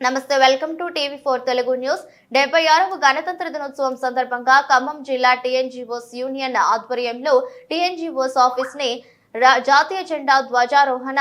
నమస్తే welcome to TV four Telugu news. డెబ్బై ఆరవ గణతంత్ర దినోత్సవం సందర్భంగా ఖమ్మం జిల్లా టీఎన్జీఓస్ యూనియన్ ఆధ్వర్యంలో టీఎన్జీఓస్ ఆఫీస్ని రా- జాతీయ జెండా ధ్వజారోహణ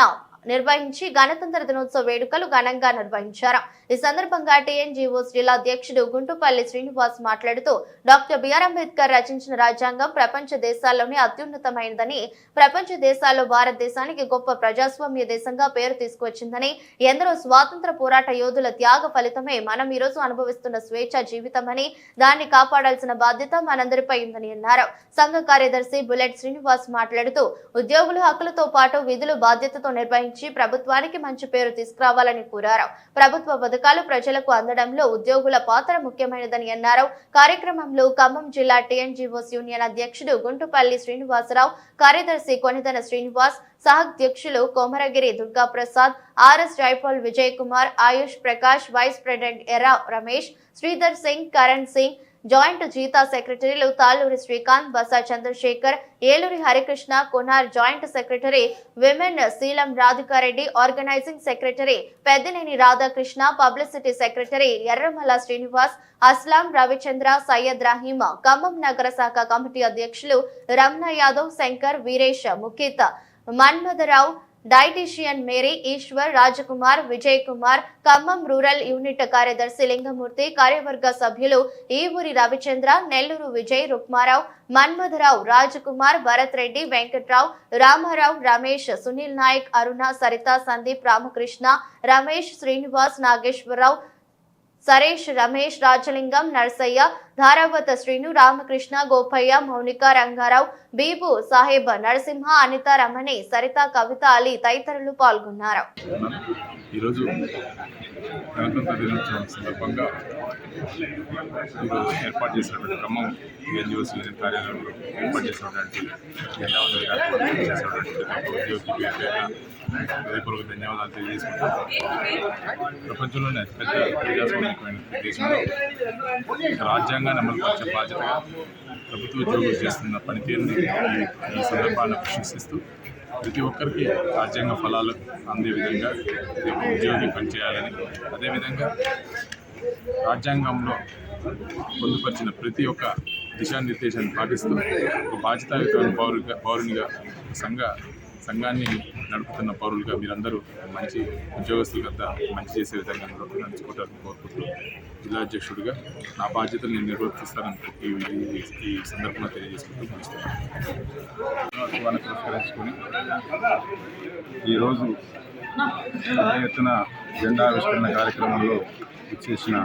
నిర్వహించి గణతంత్ర దినోత్సవ వేడుకలు ఘనంగా నిర్వహించారు. ఈ సందర్భంగా టీఎన్జీఓ జిల్లా అధ్యక్షుడు గుంటుపల్లి శ్రీనివాస్ మాట్లాడుతూ డాక్టర్ బిఆర్ అంబేద్కర్ రచించిన రాజ్యాంగం ప్రపంచ దేశాల్లోనే అత్యున్నతమైనదని ప్రపంచ దేశాల్లో భారతదేశానికి గొప్ప ప్రజాస్వామ్య దేశంగా పేరు తీసుకువచ్చిందని ఎందరో స్వాతంత్ర పోరాట యోధుల త్యాగ ఫలితమే మనం ఈరోజు అనుభవిస్తున్న స్వేచ్ఛ జీవితమని దాన్ని కాపాడాల్సిన బాధ్యత మనందరిపై ఉందని అన్నారు. సంఘ కార్యదర్శి బుల్లెట్ శ్రీనివాస్ మాట్లాడుతూ ఉద్యోగులు హక్కులతో పాటు విధులు బాధ్యతతో నుంచి ప్రభుత్వానికి మంచి పేరు తీసుకురావాలని కోరారు. ప్రభుత్వ పథకాలు ప్రజలకు అందడంలో ఉద్యోగుల పాత్ర ముఖ్యమైనదని అన్నారు. కార్యక్రమంలో ఖమ్మం జిల్లా టీఎన్జీఓస్ యూనియన్ అధ్యక్షుడు గుంటుపల్లి శ్రీనివాసరావు కార్యదర్శి Konidana Srinivas సహాధ్యక్షులు Komaragiri Durga Prasad R S Jaipal Vijay Kumar Ayush Prakash vice president Yerra Ramesh Sridhar Singh Karan Singh joint జీతా సెక్రటరీలు Talluri Srikanth Basa Chandrasekhar Eluri Harikrishna కొనార్ joint secretary women Seelam Radhika Reddy organising secretary Peddineni Radhakrishna publicity secretary Erramala Srinivas Aslam Ravichandra Syed Rahim Khammam నగర శాఖ committee అధ్యక్షులు Ramana Yadav Shankar Veeresh Mukhit Manmatha Rao dietitian Mary Eshwar Rajkumar Vijay Kumar Khammam rural unit కార్యదర్శి లింగమూర్తి కార్యవర్గ సభ్యులు ఈవూరి రవిచంద్ర నెల్లూరు విజయ్ రుక్మారావు మన్మధరావు రాజకుమార్ భరత్ రెడ్డి వెంకట్రావు రామారావు రమేష్ సునీల్ నాయక్ అరుణ సరిత సందీప్ రామకృష్ణ రమేష్ శ్రీనివాస్ నాగేశ్వరరావు సరేష్ రమేష్ రాజలింగం నర్సయ్య ధారావత శ్రీను రామకృష్ణ గోపయ్య మౌనిక రంగారావు బీబు సాహెబ్ నరసింహ అనిత రమణి సరిత కవిత అలీ తదితరులు పాల్గొన్నారు. గణతంత్ర దినోత్సవం సందర్భంగా ఈరోజు ఏర్పాటు చేసినటువంటి క్రమం ఎన్జిఓస్ యూనియన్ కార్యాలయంలో ఏర్పాటు చేసినటువంటి జెండా ఏర్పాటు చేసినటువంటి హృదయపూర్వక ధన్యవాదాలు తెలియజేసుకుంటాం ప్రపంచంలోనే అతిపెద్ద ప్రజాస్వామికమైన దేశంలో రాజ్యాంగాన్ని అమలుపరిచే బాధ్యతగా ప్రభుత్వ ఉద్యోగులు చేస్తున్న పనితీరుని ఈ సందర్భాన్ని ప్రశంసిస్తూ ప్రతి ఒక్కరికి రాజ్యాంగ ఫలాలు అందే విధంగా ఉద్యోగి పనిచేయాలని. అదేవిధంగా రాజ్యాంగంలో పొందుపరిచిన ప్రతి ఒక్క దిశానిర్దేశాన్ని పాటిస్తూ ఒక బాధ్యతాయుతమైన పౌరుగా పౌరునిగా సంఘ సంఘాన్ని నడుపుతున్న పౌరులుగా మీరందరూ మంచి ఉద్యోగస్తులకంతా వద్ద మంచి చేసే విధంగా నడుపు- నడుచుకుంటారని కోరుకుంటూ జిల్లా అధ్యక్షుడిగా నా బాధ్యతలు నేను నిర్వర్తిస్తానని ఈ సందర్భంగా తెలియజేసుకుంటూ ముగిస్తున్నాను. పురస్కరించుకొని ఈరోజు పెద్ద ఎత్తున జెండా ఆవిష్కరణ కార్యక్రమంలో ఇచ్చేసిన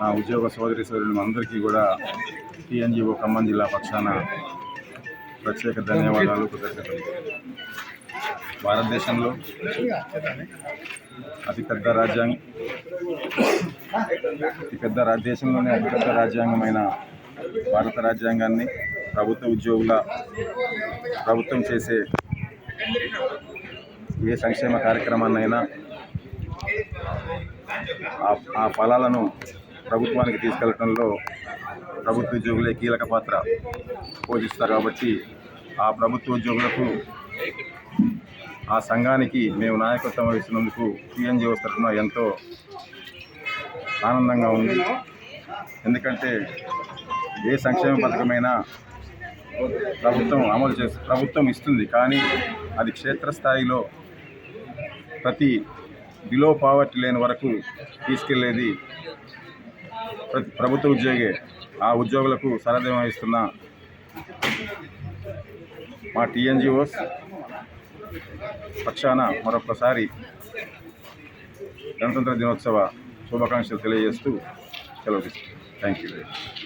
నా ఉద్యోగ సోదరి సోదరులు అందరికీ కూడా టీఎన్జిఓ ఖమ్మం జిల్లా పక్షాన ప్రత్యేక ధన్యవాదాలు కృతజ్ఞతలు. భారతదేశంలో అతిపెద్ద రాజ్యాంగం అతిపెద్ద రా దేశంలోనే అతిపెద్ద రాజ్యాంగమైన భారత రాజ్యాంగాన్ని ప్రభుత్వ ఉద్యోగుల ప్రభుత్వం చేసే ఏ సంక్షేమ కార్యక్రమాన్నైనా ఆ ఫలాలను ప్రభుత్వానికి తీసుకెళ్ళడంలో ప్రభుత్వ ఉద్యోగులే కీలక పాత్ర పోషిస్తారు కాబట్టి ఆ ప్రభుత్వ ఉద్యోగులకు ఆ సంఘానికి మేము నాయకత్వం వహిస్తున్నందుకు టీఎన్జిఓ తరఫున ఎంతో ఆనందంగా ఉంది. ఎందుకంటే ఏ సంక్షేమ పథకమైనా ప్రభుత్వం అమలు చేసి ప్రభుత్వం ఇస్తుంది. కానీ అది క్షేత్రస్థాయిలో ప్రతి బిలో పావర్టీ లేని వరకు తీసుకెళ్ళేది ప్రభుత్వ ఉద్యోగి ఆ ఉద్యోగులకు సరదం వహిస్తున్న మా టీఎన్జిఓస్ పక్షాన మరొకసారి గణతంత్ర దినోత్సవ శుభాకాంక్షలు తెలియజేస్తూ సెలవు తీసుకుంటాం థ్యాంక్ యూ